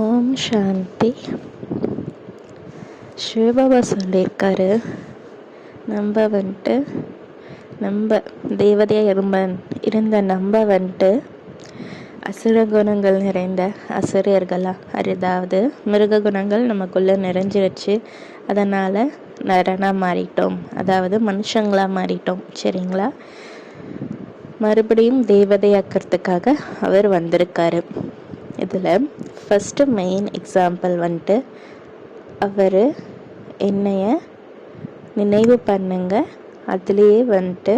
ஓம் சாந்தி. சிவபாபா சொல்லியிருக்காரு நம்ம வந்துட்டு நம்ம தேவதையாக இரும்ப இருந்த நம்ம வந்துட்டு அசுர குணங்கள் நிறைந்த அசுரியர்களா? அதாவது மிருக குணங்கள் நமக்குள்ளே நிறைஞ்சிருச்சு. அதனால் நரனாக மாறிட்டோம். அதாவது மனுஷங்களாக மாறிட்டோம். சரிங்களா? மறுபடியும் தேவதையாக்கிறதுக்காக அவர் வந்திருக்காரு. இதில் ஃபஸ்ட்டு மெயின் எக்ஸாம்பிள் வந்துட்டு அவர் என்னைய நினைவு பண்ணுங்க. அதுலேயே வந்துட்டு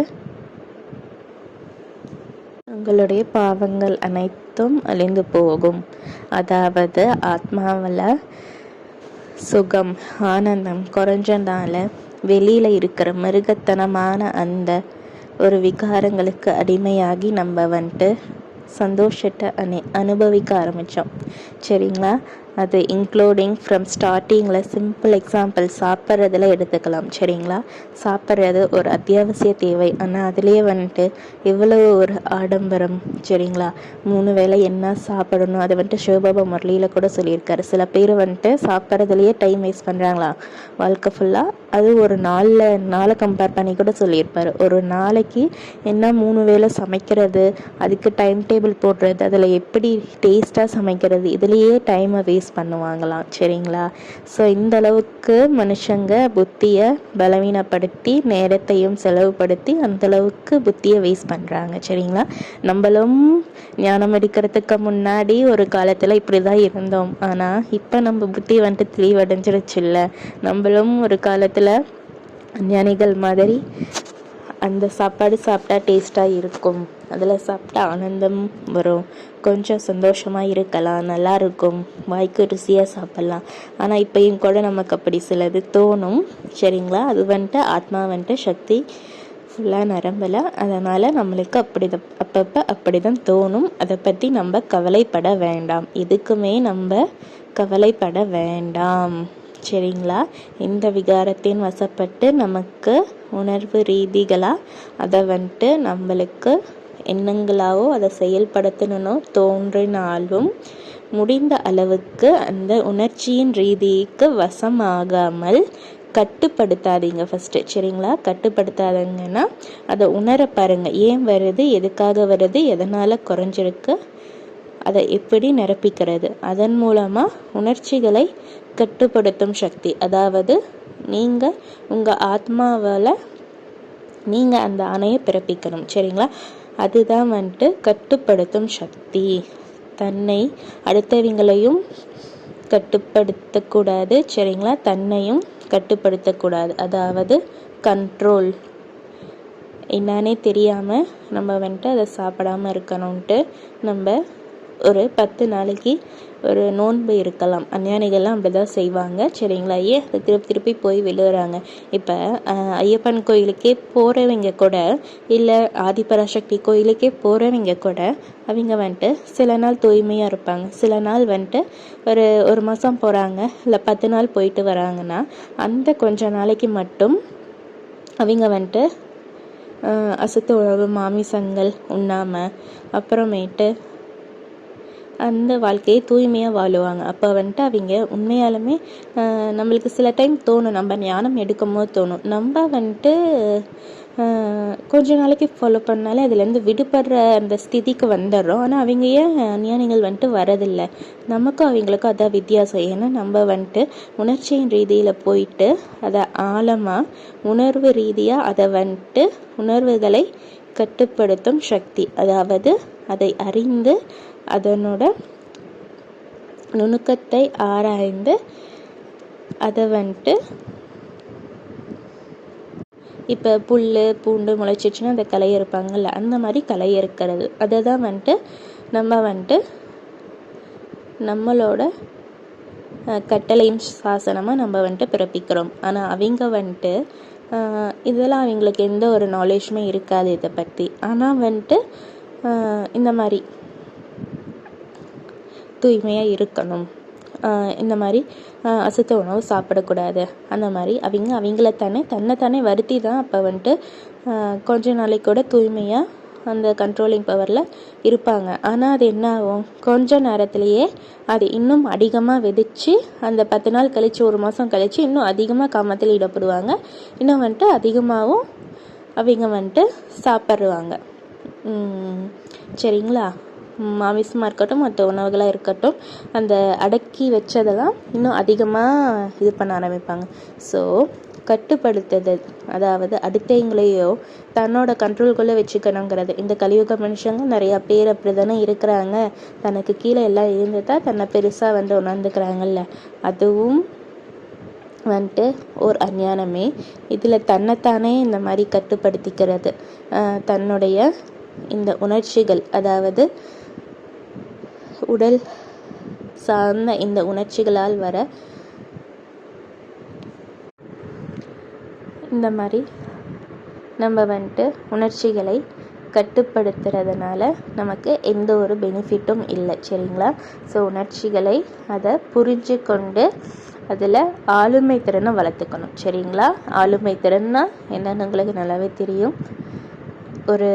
உங்களுடைய பாவங்கள் அனைத்தும் அழிந்து போகும். அதாவது ஆத்மாவில் சுகம் ஆனந்தம் குறைஞ்சனால வெளியில் இருக்கிற மிருகத்தனமான அந்த ஒரு விகாரங்களுக்கு அடிமையாகி நம்ம வந்துட்டு சந்தோஷத்தை அனை அனுபவிக்க ஆரம்பித்தோம் சரிங்களா? அது இன்க்ளூடிங் ஃப்ரம் ஸ்டார்டிங்கில் சிம்பிள் எக்ஸாம்பிள் சாப்பிட்றதுல எடுத்துக்கலாம் சரிங்களா? சாப்பிட்றது ஒரு அத்தியாவசிய தேவை. ஆனால் அதுலேயே வந்துட்டு இவ்வளவு ஒரு ஆடம்பரம் சரிங்களா? மூணு வேளை என்ன சாப்பிடணும்? அதை வந்துட்டு சிவபாபா முரளியில் கூட சொல்லியிருக்காரு. சில பேர் வந்துட்டு சாப்பிட்றதுலையே டைம் வேஸ்ட் பண்ணுறாங்களா வாழ்க்கை ஃபுல்லாக அது ஒரு நாளில் நாளை கம்பேர் பண்ணி கூட சொல்லியிருப்பார். ஒரு நாளைக்கு என்ன மூணு வேளை சமைக்கிறது? அதுக்கு டைம் டேபிள் போடுறது? அதில் எப்படி டேஸ்ட்டாக சமைக்கிறது? இதுலேயே டைமை வேஸ்ட் யூஸ் பண்ணுவாங்களாம் சரிங்களா? ஸோ இந்த அளவுக்கு மனுஷங்க புத்தியை பலவீனப்படுத்தி நேரத்தையும் செலவுபடுத்தி அந்தளவுக்கு புத்தியை வேஸ்ட் பண்ணுறாங்க சரிங்களா? நம்மளும் ஞானம் எடுக்கிறதுக்கு முன்னாடி ஒரு காலத்தில் இப்படி தான் இருந்தோம். ஆனால் இப்போ நம்ம புத்தி வந்துட்டு தெளிவடைஞ்சிருச்சு இல்லை நம்மளும் ஒரு காலத்தில் ஞானிகள் மாதிரி அந்த சாப்பாடு சாப்பிட்டா டேஸ்ட்டாக இருக்கும். அதில் சாப்பிட்டா ஆனந்தம் வரும். கொஞ்சம் சந்தோஷமாக இருக்கலாம் நல்லா இருக்கும். வாய்க்கு ருசியாக சாப்பிட்லாம். ஆனால் இப்போயும் கூட நமக்கு அப்படி சிலது தோணும். சரிங்களா? அது வந்துட்டு ஆத்மா வந்துட்டு சக்தி ஃபுல்லாக நரம்பலை. அதனால் நம்மளுக்கு அப்படி தான் அப்பப்போ அப்படி தான் தோணும். அதை பற்றி நம்ம கவலைப்பட வேண்டாம். எதுக்குமே நம்ம கவலைப்பட வேண்டாம். சரிங்களா? இந்த விகாரத்தின் வசப்பட்டு நமக்கு உணர்வு ரீதிகளாக அதை வந்துட்டு நம்மளுக்கு எண்ணங்களாவோ அதை செயல்படுத்தணும்னோ தோன்றினாலும் முடிந்த அளவுக்கு அந்த உணர்ச்சியின் ரீதிக்கு வசமாகாமல் கட்டுப்படுத்தாதீங்க ஃபஸ்ட்டு சரிங்களா? கட்டுப்படுத்தாதீங்கன்னா அதை உணர பாருங்கள் ஏன் வருது? எதுக்காக வருது? எதனால் குறைஞ்சிருக்கு? அதை எப்படி நிரப்பிக்கிறது? அதன் மூலமாக உணர்ச்சிகளை கட்டுப்படுத்தும் சக்தி. அதாவது நீங்கள் உங்கள் ஆத்மாவால் நீங்கள் அந்த அணையை பிறப்பிக்கணும். சரிங்களா? அதுதான் வந்துட்டு கட்டுப்படுத்தும் சக்தி. தன்னை அடுத்தவங்களையும் கட்டுப்படுத்தக்கூடாது சரிங்களா? தன்னையும் கட்டுப்படுத்தக்கூடாது. அதாவது கண்ட்ரோல் என்னன்னே தெரியாமல் நம்ம வந்துட்டு அதை சாப்பிடாமல் இருக்கணும்ன்ட்டு நம்ம ஒரு பத்து நாளைக்கு ஒரு நோன்பு இருக்கலாம். அஞ்ஞானிகள்லாம் அப்படி தான் செய்வாங்க. சரிங்களா? ஏன் அதை திருப்பி திருப்பி போய் விழுகிறாங்க இப்போ ஐயப்பன் கோயிலுக்கே போகிறவங்க கூட இல்லை ஆதிபராசக்தி கோயிலுக்கே போகிறவங்க கூட அவங்க வந்துட்டு சில நாள் தூய்மையாக இருப்பாங்க. சில நாள் வந்துட்டு ஒரு ஒரு மாதம் போகிறாங்க இல்லை பத்து நாள் போயிட்டு வராங்கன்னா அந்த கொஞ்ச நாளைக்கு மட்டும் அவங்க வந்துட்டு அசுத்த உணவு மாமிசங்கள் உண்ணாமல் அப்புறமேட்டு அந்த வாழ்க்கையை தூய்மையாக வாழுவாங்க. அப்போ வந்துட்டு அவங்க உண்மையாலுமே நம்மளுக்கு சில டைம் தோணும். நம்ம ஞானம் எடுக்கும் போது தோணும். நம்ம வந்துட்டு கொஞ்ச நாளைக்கு ஃபாலோ பண்ணாலே அதுலேருந்து விடுபடுற அந்த ஸ்திதிக்கு வந்துடுறோம். ஆனால் அவங்க ஏன் ஞானிகள் வந்துட்டு வரதில்லை நமக்கும் அவங்களுக்கும் அதான் வித்தியாசம். ஏன்னா நம்ம வந்துட்டு உணர்ச்சியின் ரீதியில் போயிட்டு அதை ஆழமாக உணர்வு ரீதியாக அதை வந்துட்டு உணர்வுகளை கட்டுப்படுத்தும் சக்தி. அதாவது அதை அறிந்து அதனோட நுணுக்கத்தை ஆராய்ந்து அதை வந்துட்டு இப்போ புல் பூண்டு முளைச்சிச்சுன்னா அந்த களை இருப்பாங்கள்ல அந்த மாதிரி களை இருக்கிறது. அதை தான் வந்துட்டு நம்ம வந்துட்டு நம்மளோட கட்டளையும் சாசனமாக நம்ம வந்துட்டு பிறப்பிக்கிறோம். ஆனால் அவங்க வந்துட்டு இதெல்லாம் அவங்களுக்கு எந்த ஒரு நாலேஜுமே இருக்காது இதை பற்றி ஆனால் வந்துட்டு இந்த மாதிரி தூய்மையாக இருக்கணும். இந்த மாதிரி அசுத்த உணவு சாப்பிடக்கூடாது. அந்த மாதிரி அவங்க அவங்கள தானே தன்னை தானே வருத்தி தான் அப்போ வந்துட்டு கொஞ்ச நாளைக்கு கூட தூய்மையாக அந்த கண்ட்ரோலிங் பவரில் இருப்பாங்க. ஆனால் அது என்ன ஆகும்? கொஞ்ச நேரத்திலேயே அது இன்னும் அதிகமாக விதைச்சி அந்த பத்து நாள் கழித்து ஒரு மாதம் கழித்து இன்னும் அதிகமாக காமத்தில் ஈடுபடுவாங்க. இன்னும் வந்துட்டு அதிகமாகவும் அவங்க வந்துட்டு சாப்பிட்ருவாங்க சரிங்களா? மாமிசமாக இருக்கட்டும் மற்ற உணவுகளாக இருக்கட்டும் அந்த அடக்கி வச்சதெல்லாம் இன்னும் அதிகமாக இது பண்ண ஆரம்பிப்பாங்க. ஸோ கட்டுப்படுத்துதல் அதாவது அடுத்தவங்களையோ தன்னோட கண்ட்ரோல்குள்ளே வச்சுக்கணுங்கிறது. இந்த கலியுக மனுஷங்க நிறையா பேர் அப்படி தானே இருக்கிறாங்க. தனக்கு கீழே எல்லாம் இருந்துட்டா தன்னை பெருசாக வந்து உணர்ந்துக்கிறாங்கல்ல. அதுவும் வந்துட்டு ஒரு அஞ்ஞானமே. இதில் தன்னைத்தானே இந்த மாதிரி கட்டுப்படுத்திக்கிறது. தன்னுடைய இந்த உணர்ச்சிகள் அதாவது உடல் சார்ந்த இந்த உணர்ச்சிகளால் வர இந்த மாதிரி நம்ம வந்துட்டு உணர்ச்சிகளை கட்டுப்படுத்துறதுனால நமக்கு எந்த ஒரு பெனிஃபிட்டும் இல்லை சரிங்களா? ஸோ உணர்ச்சிகளை அதை புரிஞ்சு கொண்டு அதில் ஆளுமை திறனை வளர்த்துக்கணும் சரிங்களா? ஆளுமை திறன்னா என்னென்னு உங்களுக்கு நல்லாவே தெரியும். ஒரு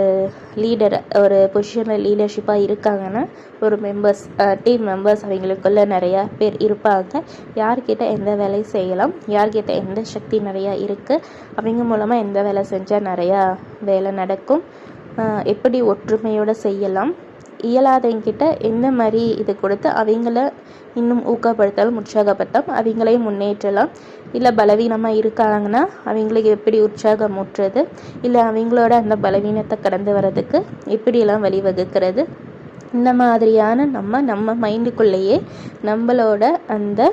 லீடர் ஒரு பொசிஷனில் லீடர்ஷிப்பாக இருக்காங்கன்னா ஒரு மெம்பர்ஸ் டீம் மெம்பர்ஸ் அவங்களுக்குள்ள நிறையா பேர் இருப்பாங்க. யார்கிட்ட எந்த வேலையும் செய்யலாம் யார்கிட்ட எந்த சக்தி நிறையா இருக்குது அவங்க மூலமாக எந்த வேலை செஞ்சால் நிறையா வேலை நடக்கும் எப்படி ஒற்றுமையோடு செய்யலாம் இயலாதவங்கிட்ட எந்த மாதிரி இது கொடுத்து அவங்கள இன்னும் ஊக்கப்படுத்தலாம் உற்சாகப்படுத்தலாம் அவங்களையும் முன்னேற்றலாம்? இல்லை பலவீனமாக இருக்காங்கன்னா அவங்களுக்கு எப்படி உற்சாகம் ஊற்றுறது இல்லை அவங்களோட அந்த பலவீனத்தை கடந்து வர்றதுக்கு எப்படியெல்லாம் வழிவகுக்கிறது? இந்த மாதிரியான நம்ம நம்ம மைண்டுக்குள்ளேயே நம்மளோட அந்த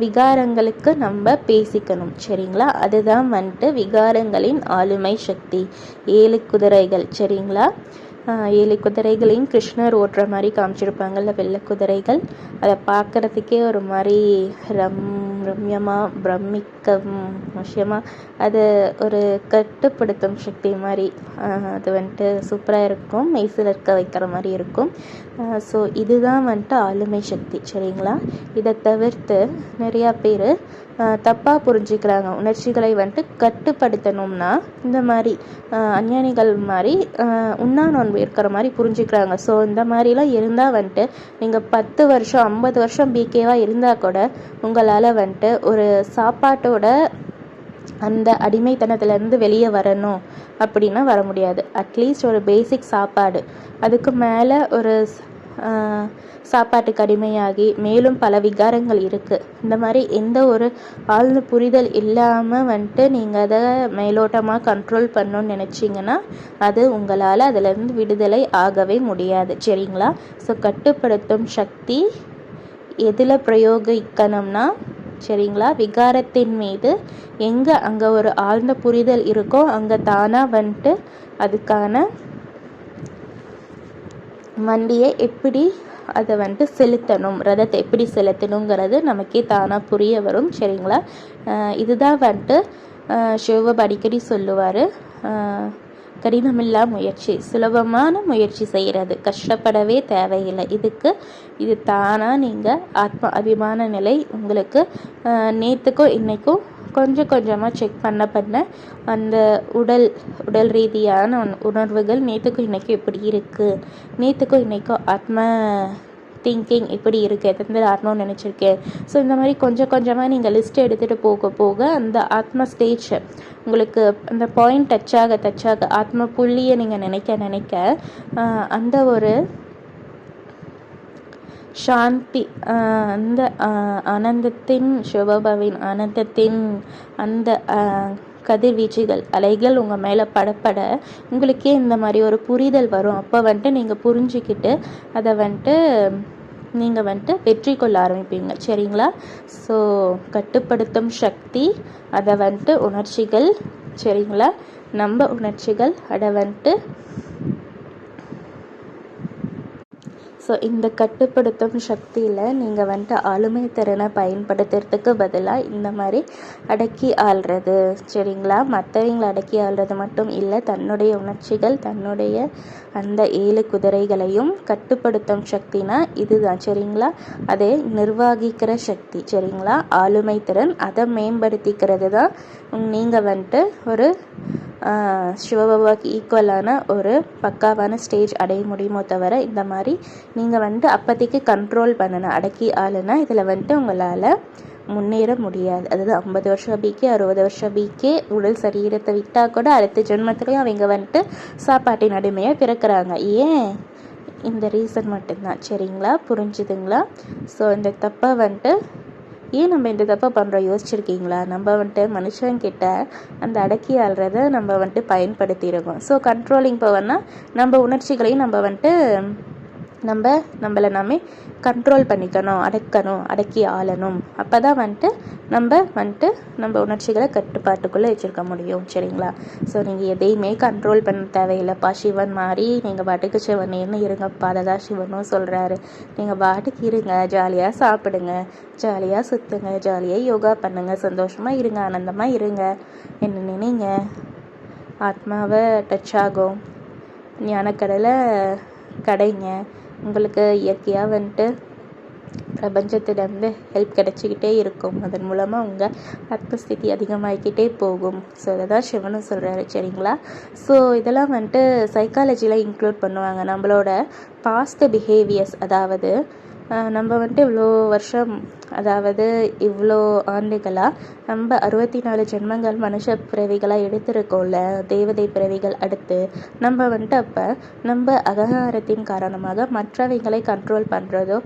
விகாரங்களுக்கு நம்ம பேசிக்கணும். சரிங்களா? அதுதான் வந்துட்டு விகாரங்களின் ஆளுமை சக்தி. ஏழு குதிரைகள். சரிங்களா? ஏழு குதிரைகளையும் கிருஷ்ணர் ஓட்டுற மாதிரி காமிச்சிருப்பாங்கள்ல வெள்ளை குதிரைகள். அதை பார்க்குறதுக்கே ஒரு மாதிரி ரம் ரம்யமாக பிரமிக்கம் விஷயமாக அது ஒரு கட்டுப்படுத்தும் சக்தி மாதிரி. அது வந்துட்டு சூப்பராக இருக்கும். மெய்சில் இருக்க வைக்கிற மாதிரி இருக்கும். ஸோ இதுதான் வந்துட்டு ஆளுமை சக்தி சரிங்களா? இதை தவிர்த்து நிறையா பேர் தப்பாக புரிஞ்சுக்கிறாங்க. உணர்ச்சிகளை வந்துட்டு கட்டுப்படுத்தணும்னா இந்த மாதிரி அஞ்ஞானிகள் மாதிரி உண்ணா நோன்பு இருக்கிற மாதிரி புரிஞ்சுக்கிறாங்க. ஸோ இந்த மாதிரிலாம் இருந்தால் வந்துட்டு நீங்கள் பத்து வருஷம் ஐம்பது வருஷம் பிகேவாக இருந்தால் கூட உங்களால் வந்துட்டு ஒரு சாப்பாட்டோட அந்த அடிமைத்தனத்துலேருந்து வெளியே வரணும் அப்படின்னா வர முடியாது. அட்லீஸ்ட் ஒரு பேசிக் சாப்பாடு. அதுக்கு மேலே ஒரு சாப்பாட்டுக்கு அடிமையாகி மேலும் பல விகாரங்கள் இருக்குது இந்த மாதிரி எந்த ஒரு ஆழ்ந்த புரிதல் இல்லாமல் வந்துட்டு நீங்கள் அதை மேலோட்டமாக கண்ட்ரோல் பண்ணணும்னு நினச்சிங்கன்னா அது உங்களால் அதிலேருந்து விடுதலை ஆகவே முடியாது. சரிங்களா? ஸோ கட்டுப்படுத்தும் சக்தி எதில் பிரயோகிக்கணும்னா சரிங்களா? விகாரத்தின் மீது எங்கே அங்கே ஒரு ஆழ்ந்த புரிதல் இருக்கோ அங்கே தானாக வந்துட்டு அதுக்கான வண்டியை எப்படி அதை வந்துட்டு செலுத்தணும் ரதத்தை எப்படி செலுத்தணுங்கிறது நமக்கே தானாக புரிய வரும் சரிங்களா? இதுதான் வந்துட்டு சிவபாபு அடிக்கடி சொல்லுவார். கடினமில்லா முயற்சி சுலபமான முயற்சி செய்கிறது கஷ்டப்படவே தேவையில்லை. இதுக்கு இது தானாக நீங்கள் ஆத்ம அபிமான நிலை உங்களுக்கு நேற்றுக்கும் இன்றைக்கும் கொஞ்சம் கொஞ்சமாக செக் பண்ண பண்ண அந்த உடல் உடல் ரீதியான உணர்வுகள் நேற்றுக்கும் இன்றைக்கும் எப்படி இருக்குது நேற்றுக்கும் இன்றைக்கும் ஆத்ம திங்கிங் எப்படி இருக்குது எத்தனை பேர் ஆடணும்னு நினச்சிருக்கேன்? ஸோ இந்த மாதிரி கொஞ்சம் கொஞ்சமாக நீங்கள் லிஸ்ட் எடுத்துகிட்டு போக போக அந்த ஆத்ம ஸ்டேஜ் உங்களுக்கு அந்த பாயிண்ட் டச் ஆக டச் ஆக ஆத்ம புள்ளியை நீங்கள் நினைக்க நினைக்க அந்த ஒரு சாந்தி அந்த ஆனந்தத்தின் சிவபாவின் ஆனந்தத்தின் அந்த கதிர்வீச்சுகள் அலைகள் உங்கள் மேலே படப்பட உங்களுக்கே இந்த மாதிரி ஒரு புரிதல் வரும். அப்போ வந்துட்டு நீங்கள் புரிஞ்சுக்கிட்டு அதை வந்துட்டு நீங்கள் வந்துட்டு வெற்றி கொள்ள ஆரம்பிப்பீங்க. சரிங்களா? ஸோ கட்டுப்படுத்தும் சக்தி அதை வந்துட்டு உணர்ச்சிகள் சரிங்களா? நம்ம உணர்ச்சிகள் அதை வந்துட்டு ஸோ இந்த கட்டுப்படுத்தும் சக்தியில் நீங்கள் வந்துட்டு ஆளுமை திறனை பயன்படுத்துறதுக்கு பதிலாக இந்த மாதிரி அடக்கி ஆள்றது. சரிங்களா? மற்றவங்களை அடக்கி ஆள்றது மட்டும் இல்லை தன்னுடைய உணர்ச்சிகள் தன்னுடைய அந்த ஏழு குதிரைகளையும் கட்டுப்படுத்தும் சக்தினா இதுதான். சரிங்களா? அதே நிர்வாகிக்கிற சக்தி. சரிங்களா? ஆளுமை திறன் அதை மேம்படுத்திக்கிறது தான் நீங்கள் வந்துட்டு ஒரு சிவபாபாவுக்கு ஈக்குவலான ஒரு பக்காவான ஸ்டேஜ் அடைய முடியுமோ தவிர இந்த மாதிரி நீங்கள் வந்துட்டு அப்போதைக்கு கண்ட்ரோல் பண்ணணும் அடக்கி ஆளுனா இதில் வந்துட்டு உங்களால் முன்னேற முடியாது. அதாவது ஐம்பது வருஷம் பிக்கே அறுபது வருஷம் பிக்கே உடல் சரீரத்தை விட்டால் கூட அடுத்த ஜென்மத்துலேயும் அவங்க வந்துட்டு சாப்பாட்டின் அடிமையாக பிறக்கிறாங்க. ஏன்? இந்த ரீசன் மட்டும்தான். சரிங்களா? புரிஞ்சுதுங்களா? ஸோ இந்த தப்பை வந்துட்டு ஏன் நம்ம இந்த தப்பை பண்ணுறோம் யோசிச்சிருக்கீங்களா? நம்ம வந்துட்டு மனுஷங்கிட்ட அந்த அடக்கி ஆள்றத நம்ம வந்துட்டு பயன்படுத்தியிருக்கோம். ஸோ கண்ட்ரோலிங் பவர்னால் நம்ம உணர்ச்சிகளையும் நம்ம வந்துட்டு நம்ம நம்மளை நாமே கண்ட்ரோல் பண்ணிக்கணும் அடக்கணும் அடக்கி ஆளணும். அப்போ தான் வந்துட்டு நம்ம வந்துட்டு நம்ம உணர்ச்சிகளை கட்டுப்பாட்டுக்குள்ளே வச்சுருக்க முடியும் சரிங்களா? ஸோ நீங்கள் எதையுமே கண்ட்ரோல் பண்ண தேவையில்லைப்பா. சிவன் மாதிரி நீங்கள் பாட்டுக்கு சிவனேன்னு இருங்கப்பா. அதை தான் சிவனும் சொல்கிறாரு நீங்கள் பாட்டுக்கு இருங்க ஜாலியாக சாப்பிடுங்க ஜாலியாக சுற்றுங்க ஜாலியாக யோகா பண்ணுங்கள் சந்தோஷமாக இருங்க ஆனந்தமாக இருங்க. என்ன நினைங்க? ஆத்மாவை டச் ஆகும். ஞானக்கடலை கடைங்க. உங்களுக்கு இயற்கையாக வந்துட்டு பிரபஞ்சத்திடந்து ஹெல்ப் கிடச்சிக்கிட்டே இருக்கும். அதன் மூலமாக உங்கள் ஆத்மஸ்திதி அதிகமாகிக்கிட்டே போகும். ஸோ அதை தான் சிவனும் சொல்கிறாரு சரிங்களா? ஸோ இதெல்லாம் வந்துட்டு சைக்காலஜியில் இன்க்ளூட் பண்ணுவாங்க. நம்மளோட பாஸ்ட் பிஹேவியர்ஸ் அதாவது நம்ம வந்துட்டு இவ்வளோ வருஷம் அதாவது இவ்வளோ ஆண்டுகளாக நம்ம அறுபத்தி நாலு ஜென்மங்கள் மனுஷ பிறவிகளாக எடுத்திருக்கோம்ல தேவதை பிறவிகள் அடுத்து நம்ம வந்துட்டு அப்போ நம்ம அகங்காரத்தின் காரணமாக மற்றவைகளை கண்ட்ரோல் பண்ணுறதோ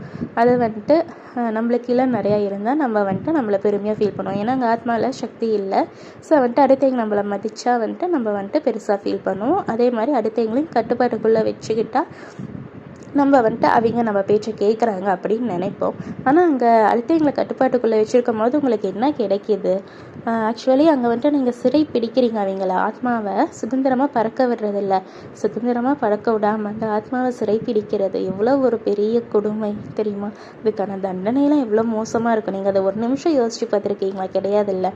அது வந்துட்டு நம்மளுக்கு இல்லை நிறையா இருந்தால் நம்ம வந்துட்டு நம்மளை பெருமையாக ஃபீல் பண்ணுவோம். ஏன்னா அங்கே ஆத்மாவில் சக்தி இல்லை. ஸோ வந்துட்டு அடுத்தவங்க நம்மளை மதித்தா வந்துட்டு நம்ம வந்துட்டு பெருசாக ஃபீல் பண்ணுவோம். அதே மாதிரி அடுத்தவங்களையும் கட்டுப்பாட்டுக்குள்ளே வச்சுக்கிட்டால் நம்ம வந்துட்டு அவங்க நம்ம பேச்சை கேட்குறாங்க அப்படின்னு நினைப்போம். ஆனால் அங்கே அடுத்தவங்களை கட்டுப்பாட்டுக்குள்ளே வச்சுருக்கும் போது உங்களுக்கு என்ன கிடைக்கிது? ஆக்சுவலி அங்கே வந்துட்டு நீங்கள் சிறை பிடிக்கிறீங்க அவங்கள. ஆத்மாவை சுதந்திரமாக பறக்க விடுறதில்ல. சுதந்திரமாக பறக்க விடாமல் அந்த ஆத்மாவை சிறை பிடிக்கிறது எவ்வளோ ஒரு பெரிய கொடுமை தெரியுமா? இதுக்கான தண்டனைலாம் எவ்வளோ மோசமாக இருக்கும். நீங்கள் அதை ஒரு நிமிஷம் யோசிச்சு பார்த்துருக்கீங்களா? கிடையாதுல்ல.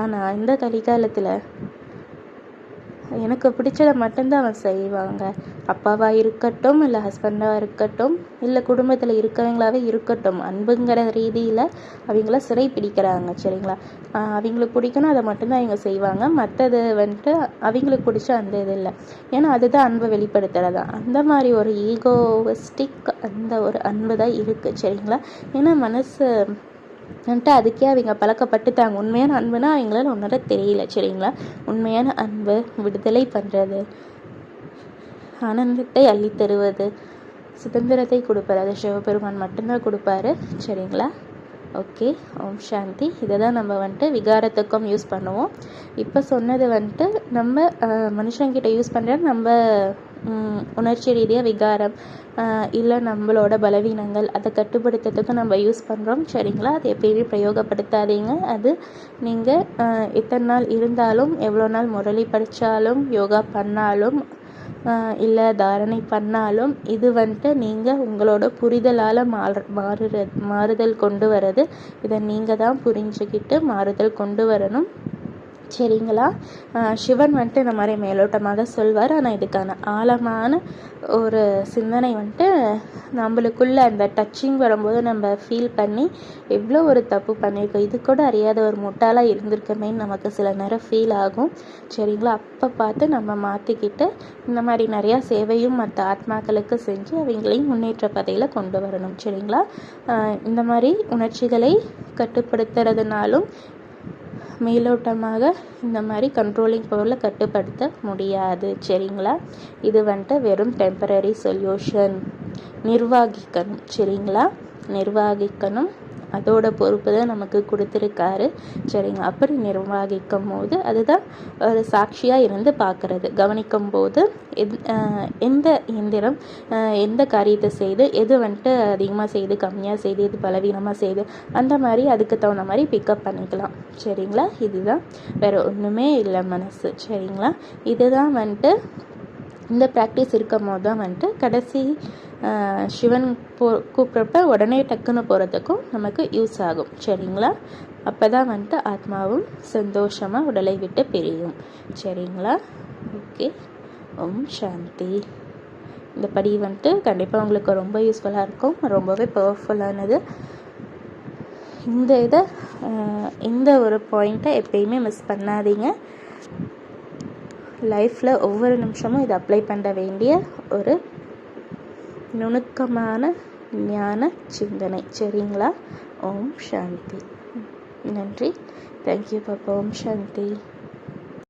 ஆனால் இந்த கலிகாலத்தில் எனக்கு பிடிச்சதை மட்டும்தான் அவன் செய்வாங்க. அப்பாவாக இருக்கட்டும் இல்லை ஹஸ்பண்டாக இருக்கட்டும் இல்லை குடும்பத்தில் இருக்கவங்களாவே இருக்கட்டும் அன்புங்கிற ரீதியில் அவங்கள சிறை பிடிக்கிறாங்க சரிங்களா? அவங்களுக்கு பிடிக்கணும் அதை மட்டும்தான் அவங்க செய்வாங்க. மற்றது வந்துட்டு அவங்களுக்கு பிடிச்ச அந்த இது இல்லை. ஏன்னா அதுதான் அன்பை வெளிப்படுத்துகிறதா அந்த மாதிரி ஒரு ஈகோவிஸ்டிக் அந்த ஒரு அன்பு தான் இருக்குது சரிங்களா? ஏன்னா மனசு வந்துட்டு அதுக்கே அவங்க பழக்கப்பட்டுட்டாங்க. உண்மையான அன்புனா அவங்களால உணர தெரியல சரிங்களா? உண்மையான அன்பு விடுதலை பண்ணுறது ஆனந்தத்தை அள்ளி தருவது சுதந்திரத்தை கொடுப்பாரு அது சிவபெருமான் மட்டும்தான் கொடுப்பாரு சரிங்களா? ஓகே ஓம் சாந்தி. இதை தான் நம்ம வந்துட்டு விகாரத்துக்கும் யூஸ் பண்ணுவோம். இப்போ சொன்னது வந்துட்டு நம்ம மனுஷங்கிட்ட யூஸ் பண்ணுற நம்ம உணர்ச்சி ரீதியாக விகாரம் இல்லை நம்மளோட பலவீனங்கள் அதை கட்டுப்படுத்துறதுக்கு நம்ம யூஸ் பண்ணுறோம் சரிங்களா? அது எப்பயுமே பிரயோகப்படுத்தாதீங்க. அது நீங்கள் எத்தனை நாள் இருந்தாலும் எவ்வளோ நாள் முரளி படித்தாலும் யோகா பண்ணாலும் இல்லை தாரணை பண்ணாலும் இது வந்துட்டு நீங்கள் உங்களோட புரிதலால் மாறு மாறுற மாறுதல் கொண்டு வர்றது. இதை நீங்கள் தான் புரிஞ்சுக்கிட்டு மாறுதல் கொண்டு வரணும். சரிங்களா? சிவன் வந்துட்டு இந்த மாதிரி மேலோட்டமாக சொல்வார். ஆனால் இதுக்கான ஆழமான ஒரு சிந்தனை வந்துட்டு நம்மளுக்குள்ள அந்த டச்சிங் வரும்போது நம்ம ஃபீல் பண்ணி எவ்வளோ ஒரு தப்பு பண்ணியிருக்கோம் இது கூட அறியாத ஒரு முட்டாளாக இருந்திருக்கமேன்னு நமக்கு சில நேரம் ஃபீல் ஆகும். சரிங்களா? அப்போ பார்த்து நம்ம மாற்றிக்கிட்டு இந்த மாதிரி நிறையா சேவையும் மற்ற ஆத்மாக்களுக்கு செஞ்சு அவங்களையும் முன்னேற்ற பதையில் கொண்டு வரணும். சரிங்களா? இந்த மாதிரி உணர்ச்சிகளை கட்டுப்படுத்துறதுனாலும் மேலோட்டமாக இந்த மாதிரி கண்ட்ரோலிங் பவரில் கட்டுப்படுத்த முடியாது சரிங்களா? இது வந்துட்டு வெறும் டெம்பரரி சொல்யூஷன் நிர்வாகிக்கணும் சரிங்களா? நிர்வாகிக்கணும். அதோட பொறுப்பு தான் நமக்கு கொடுத்துருக்காரு. சரிங்க அப்படி நிர்வகிக்கும் போது அதுதான் ஒரு சாட்சியாக இருந்து பார்க்குறது. கவனிக்கும் போது எந்த இயந்திரம் எந்த காரியத்தை செய்து எது வந்துட்டு அதிகமாக செய்து கம்மியாக செய்து எது பலவீனமாக செய்து அந்த மாதிரி அதுக்கு தகுந்த மாதிரி பிக்கப் பண்ணிக்கலாம். சரிங்களா? இதுதான். வேறு ஒன்றுமே இல்லை மனசு. சரிங்களா? இதுதான் வந்துட்டு இந்த ப்ராக்டிஸ் இருக்கும் போது தான் வந்துட்டு கடைசி சிவன் போ கூப்பிட்றப்ப உடனே டக்குன்னு போகிறதுக்கும் நமக்கு யூஸ் ஆகும். சரிங்களா? அப்போ தான் வந்துட்டு ஆத்மாவும் சந்தோஷமாக உடலை விட்டு பிரியும். சரிங்களா? ஓகே. ஓம் சாந்தி. இந்த படி வந்துட்டு கண்டிப்பாக உங்களுக்கு ரொம்ப யூஸ்ஃபுல்லாக இருக்கும். ரொம்பவே பவர்ஃபுல்லானது இந்த இதை இந்த ஒரு பாயிண்ட்டை எப்பயுமே மிஸ் பண்ணாதீங்க. லைஃப்பில் ஒவ்வொரு நிமிஷமும் இதை அப்ளை பண்ண வேண்டிய ஒரு நுணுக்கமான ஞான சிந்தனை. சரிங்களா? ஓம் சாந்தி. நன்றி. தேங்க்யூ பாப்பா. ஓம் சாந்தி.